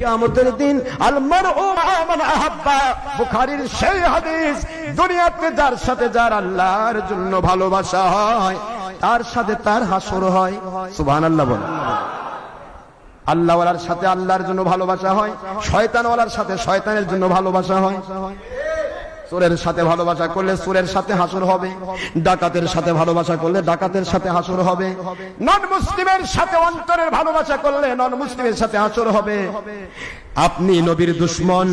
কিয়ামতের দিন ও আহাব্বা। সেই হাদিস, দুনিয়াতে যার সাথে যার আল্লাহর জন্য ভালোবাসা হয়, তার সাথে তার হাসর হয়। সুবহানাল্লাহ আল্লাহওয়ালার সাথে আল্লাহর জন্য ভালোবাসা হয়, শয়তানওয়ালার সাথে শয়তানের জন্য ভালোবাসা হয়। চোরের সাথে ভালোবাসা করলে চোরের সাথে হাসর হবে। ডাকাতের সাথে ভালোবাসা করলে ডাকাতের সাথে হাসর হবে। নন মুসলিমের সাথে অন্তরের ভালোবাসা করলে নন মুসলিমের সাথে হাসর হবে। আপনি নবীর দুশ্মন,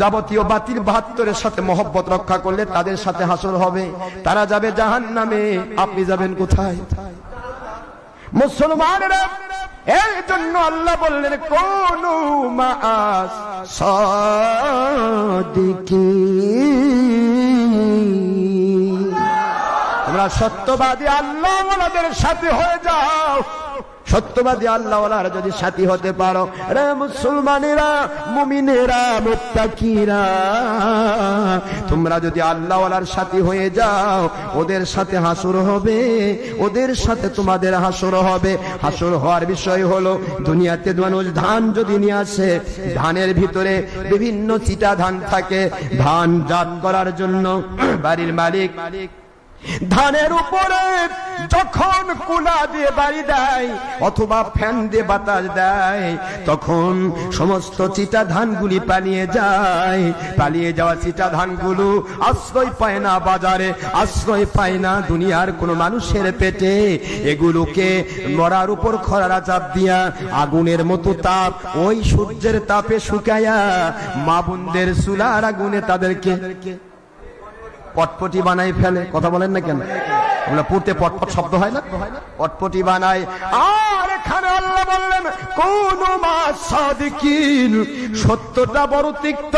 যাবতীয় বাতিল বাহাত্তরের সাথে মহব্বত রক্ষা করলে তাদের সাথে হাসর হবে। তারা যাবে জাহান নামে আপনি যাবেন কোথায়? মুসলমানেরা এই জন্য আল্লাহ বললেন কোন তোমরা সত্যবাদী আল্লাহ ওনাদের সাথে হয়ে যাও। সত্যবাদী আল্লাহওয়ালার যদি সাথী হতে পারো, রে মুসলমানেরা, মুমিনেরা, মুত্তাকিরা, তোমরা যদি আল্লাহওয়ালার সাথী হয়ে যাও, ওদের সাথে হাসুর হবে, ওদের সাথে তোমাদের হাসুর হবে। হাসুর হওয়ার বিষয় হলো, দুনিয়াতে মানুষ ধান যদি নিয়ে আসে, ধানের ভিতরে বিভিন্ন চিটা ধান থাকে, ধান জাত করার জন্য বাড়ির মালিক মালিক ধানের উপরে যখন কুলা দিয়ে বাড়ি দেয় অথবা ফ্যান দিয়ে বাতাস দেয়, তখন সমস্ত চিটা ধানগুলি পালিয়ে যায়। পালিয়ে যাওয়া চিটা ধানগুলো আশ্রয় পায় না বাজারে, আশ্রয় পায় না দুনিয়ার কোনো মানুষের পেটে। এগুলোকে মরার উপর খরারা চাপ দিয়া আগুনের মতো তাপ ওই সূর্যের তাপে শুকায়া মা বোনদের চুলার আগুনে তাদেরকে পটপটি বানাই ফেলে। কথা বলেন না কেন? আমরা পটপট শব্দ হয় না? পটপটি বানাই আর এখানে আল্লাহ বললেন, কোন সাদিকিন, সত্যটা বড় তিক্ত,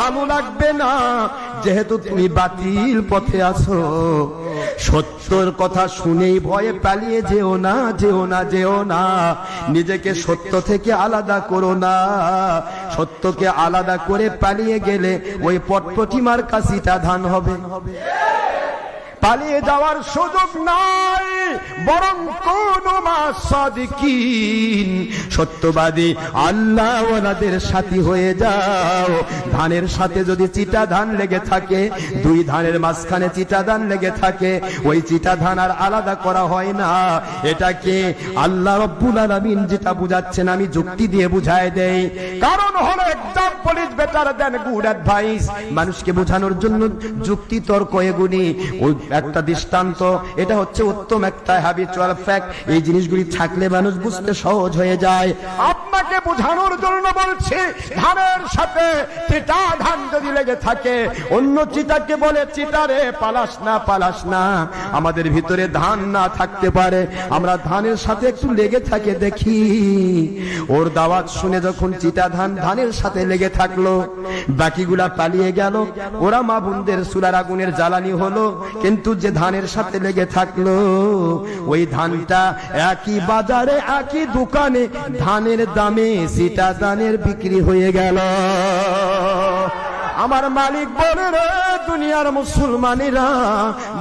ভালো লাগবে না। যেহেতু তুমি বাতিল পথে আছো সত্যর কথা শুনেই ভয়ে পালিয়ে যেও না যেও না যেও না। নিজেকে সত্য থেকে আলাদা করো না। সত্যকে আলাদা করে পালিয়ে গেলে ওই পটপটিমার কাশিটা ধান হবে। পালিয়ে যাওয়ার সুযোগ নাই। বরং কোন সত্যবাদী আল্লাহ ওনাদের সাথী হয়ে যাও। ধানের সাথে যদি চিটা ধান লেগে থাকে, দুই ধানের মাঝখানে চিটা ধান লেগে থাকে, ওই চিটা ধান আর আলাদা করা হয় না। এটাকে আল্লাহ রব্বুল আলামিন যেটা বুঝাচ্ছেন, আমি যুক্তি দিয়ে বুঝায় দেই। কারণ হলো example is better than good advice. মানুষকে বোঝানোর জন্য যুক্তি তর্ক এগুলি। ওই একটা দৃষ্টান্ত, এটা হচ্ছে উত্তম একটা হ্যাবিচুয়াল ফ্যাক্ট এই জিনিসগুলি থাকলে মানুষ বুঝতে সহজ হয়ে যায়। আপনাকে বোঝানোর জন্য বলছি, ধানের সাথে চিটা ধান যদি লেগে থাকে, অন্য চিটাকে বলে চিটারে পালাস না পালাস না। আমাদের ভিতরে ধান না থাকতে পারে, আমরা ধানের সাথে একটু লেগে থাকে দেখি। ওর দাওয়াত শুনে যখন চিটা ধান ধানের সাথে লেগে থাকল, বাকিগুলা পালিয়ে গেল। ওরা মা বোনদের সুরার আগুনের জ্বালানি হলো, কিন্তু যে ধানের সাথে লেগে থাকল ওই ধানটা একই বাজারে একই দোকানে ধানের দামে সিটা ধানের বিক্রি হয়ে গেল। আমার মালিক বলে রে, দুনিয়ার মুসলমানেরা,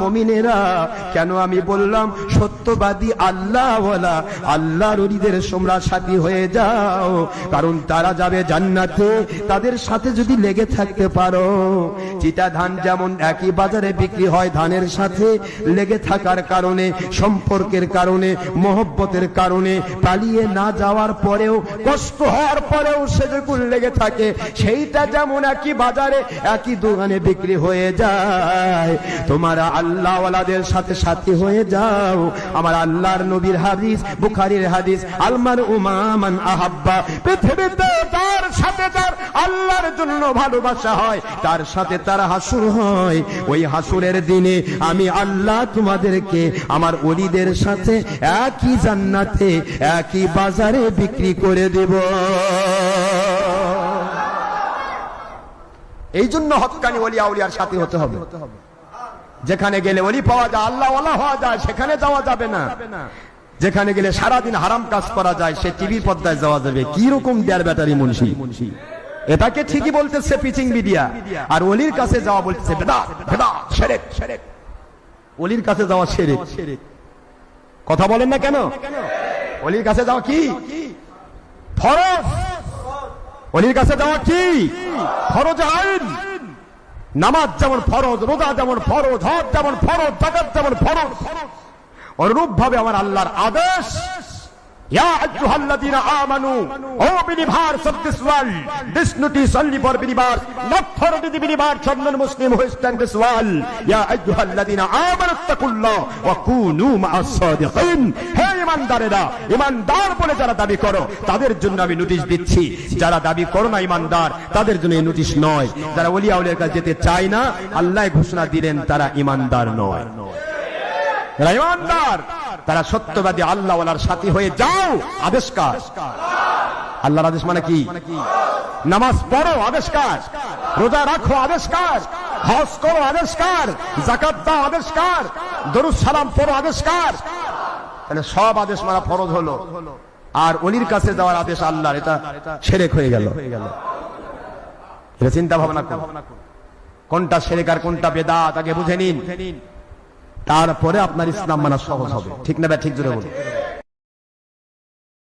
মমিনেরা, কেন আমি বললাম সত্যবাদী আল্লাহ আল্লাহ রলিদের সোমরা সাথী হয়ে যাও, কারণ তারা যাবে জান্নাতে, তাদের সাথে যদি লেগে থাকতে পারো। চিটা ধান যেমন একই বাজারে বিক্রি হয় ধানের সাথে, লেগে থাকার কারণে, সম্পর্কের কারণে, মহব্বতের কারণে, পালিয়ে না যাওয়ার পরেও, কষ্ট হওয়ার পরেও সে যখন লেগে থাকে, সেইটা যেমন একই বাজারে একই দোকানে বিক্রি হয়ে যায়। তোমার আল্লাহওয়ালাদের সাথে সাথী হয়ে যাও। আমার আল্লাহর নবীর হাদিস, বুখারীর হাদিস, আলমার উমামান আহাব্বা। পৃথিবীতে তার সাথে তার আল্লাহর জন্য ভালোবাসা হয়, তার সাথে তার হাসুর হয়। ওই হাসুরের দিনে আমি আল্লাহ তোমাদেরকে আমার অলিদের সাথে একই জান্নাতে, একই বাজারে বিক্রি করে দেব। এই জন্য হকানি অলি আউলিয়ার সাথে হতে হবে। যেখানে গেলে অলি পাওয়া যায়, আল্লাহ ওলা হওয়া যায়, সেখানে যাওয়া যাবে না। যেখানে গেলে সারাদিন হারাম কাজ করা যায়, সে টিভির পর্দায় যাওয়া যাবে। কি রকম দেয়ার ব্যাটারি মুন্সি? এটাকে ঠিকই বলতেছে পিচিং মিডিয়া। আর অলির কাছে যাওয়া বলতেছে বেদা বেদা সেরেক সেরেক। অলির কাছে যাওয়া সেরেক। কথা বলেন না কেন? অলির কাছে যাওয়া কি? ফরজ। অলির কাছে যাওয়া কি? ফরজ আইন। নামাজ যেমন ফরজ, রোজা যেমন ফরজ, হজ যেমন ফরজ জাকাত যেমন ফরজ। অনুরূপ ভাবে আমার আল্লাহর আদেশ হে ঈমানদারেরা ঈমানদার বলে যারা দাবি করো, তাদের জন্য আমি নোটিশ দিচ্ছি। যারা দাবি করো না ঈমানদার তাদের জন্য এই নোটিশ নয়। যারা ওলিয়া উলিয়ার কাছে যেতে চায় না, আল্লাহ ঘোষণা দিলেন, তারা ঈমানদার নয়। ইমানদার, তারা সত্যবাদী আল্লাহ সাথী হয়ে যাও আদেশকার আল্লাহর আদেশ মানে কি? নামাজ পড়ো আদেশকার রোজা রাখো আদেশকার হজ করো আদেশকার জাকাত দাও আদেশকার দরুদ সালাম পড়ো আদেশকার তাহলে সব আদেশ মারা ফরজ হলো। আর অলির কাছে যাওয়ার আদেশ আল্লাহ এটা সেরেক হয়ে গেল। চিন্তা ভাবনা কোনটা সেরেক আর কোনটা বেদা তাকে বুঝে নিন। তারপরে আপনার ইসলাম মানা সহজ হবে। ঠিক না ব্যা ঠিক জোরে বলুন।